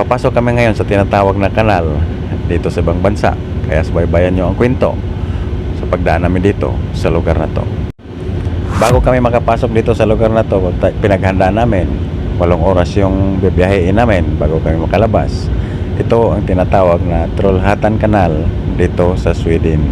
Papasok kami ngayon sa tinatawag na kanal dito sa ibang bansa. Kaya subaybayan nyo ang kwento sa pagdaan namin dito sa lugar na to. Bago kami makapasok dito sa lugar na to, pinaghanda namin. Walong oras yung bibiyahein namin bago kami makalabas. Ito ang tinatawag na Trollhättan Canal dito sa Sweden.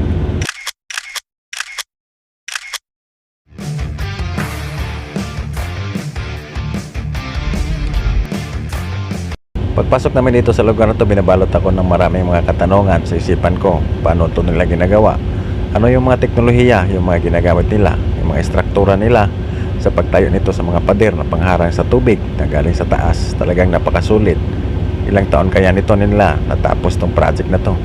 Pagpasok namin dito sa lugar na to, binabalot ako ng maraming mga katanungan sa isipan ko. Paano ito nila ginagawa? Ano yung mga teknolohiya, yung mga ginagamit nila, yung mga estruktura nila sa pagtayo nito sa mga pader na pangharang sa tubig na galing sa taas. Talagang napakasulit. Ilang taon kaya nito nila natapos tong project na to?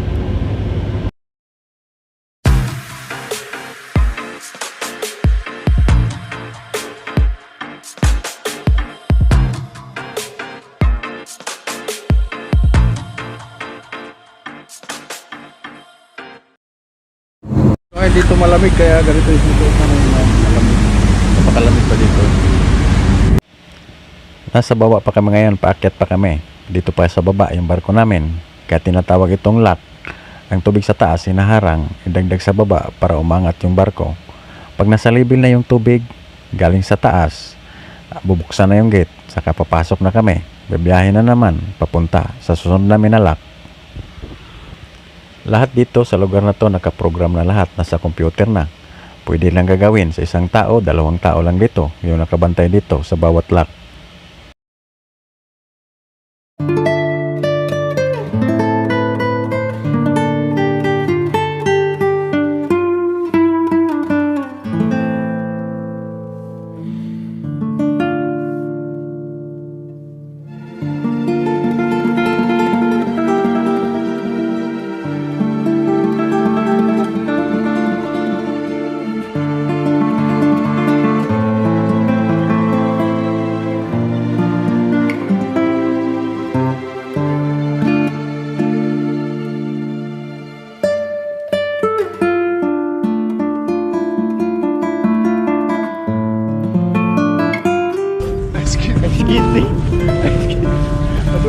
Dito malamig kaya ganito yung susuot malamig. Napakalamig pa dito. Nasa baba pa kami ngayon, paakyat pa kami. Dito pa sa baba yung barko namin. Kaya tinatawag itong lock. Ang tubig sa taas hinaharang, idagdag sa baba para umangat yung barko. Pag nasa level na yung tubig, galing sa taas, bubuksan na yung gate, saka papasok na kami. Bibiyahin na naman, papunta sa susunod na lock. Lahat dito sa lugar na to nakaprogram na lahat, nasa computer na. Pwede lang gagawin sa isang tao, dalawang tao lang dito, yung nakabantay dito sa bawat lock.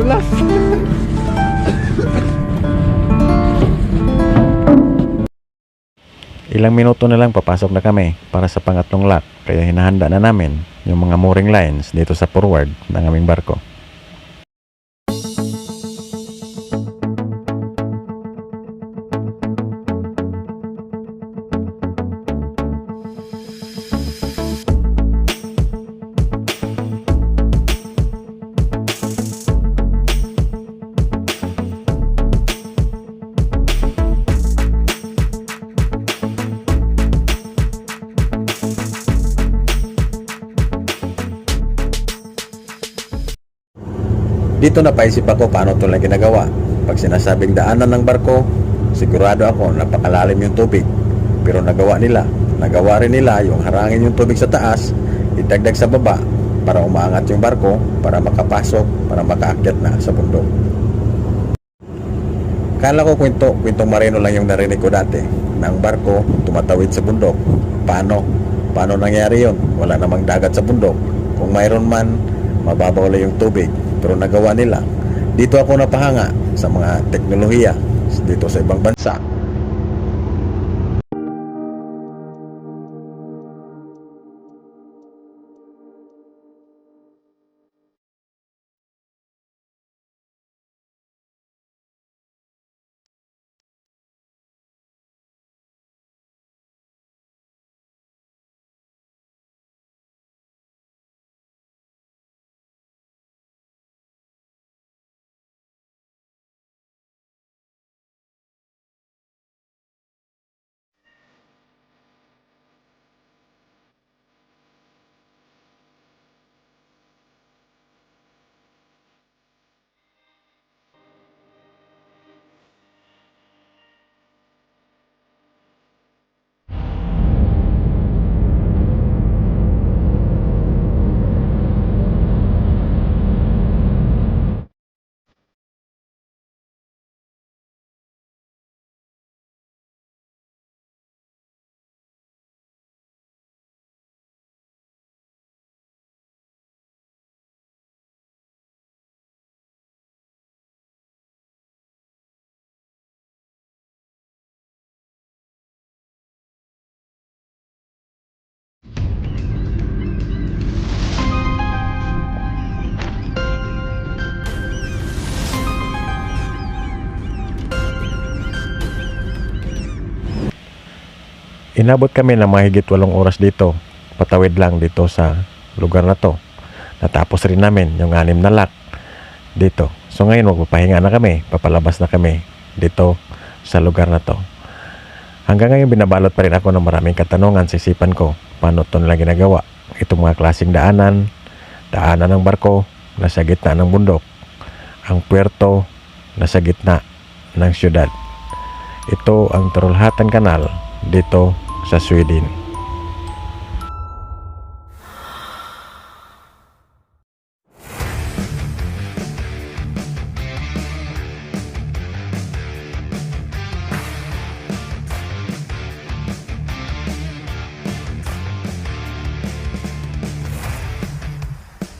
Madulas. Ilang minuto na lang papasok na kami para sa pangatlong lock, kaya hinahanda na namin yung mga mooring lines dito sa forward ng aming barko. Dito napaisip ako paano ito lang ginagawa. Pag sinasabing daanan ng barko, sigurado ako napakalalim yung tubig. Pero nagawa nila. Nagawa rin nila yung harangin yung tubig sa taas, itagdag sa baba para umaangat yung barko, para makapasok, para makaakyat na sa bundok. Kala ko kwento, kwentong marino lang yung narinig ko dati na ang barko tumatawid sa bundok. Paano? Paano nangyari yon? Wala namang dagat sa bundok. Kung mayroon man, mababaw yung tubig. Pero nagawa nila. Dito ako napahanga sa mga teknolohiya dito sa ibang bansa. Inabot kami ng mahigit walong oras dito. Patawid lang dito sa lugar na to. Natapos rin namin yung anim na lak dito. So ngayon magpapahinga na kami. Papalabas na kami dito sa lugar na to. Hanggang ngayon binabalot pa rin ako ng maraming katanungan sa isipan ko. Paano ito nila ginagawa? Itong mga klaseng daanan, daanan ng barko, nasa gitna ng bundok. Ang puerto, nasa gitna ng syudad. Ito ang Torolhatan Canal dito sa Sweden.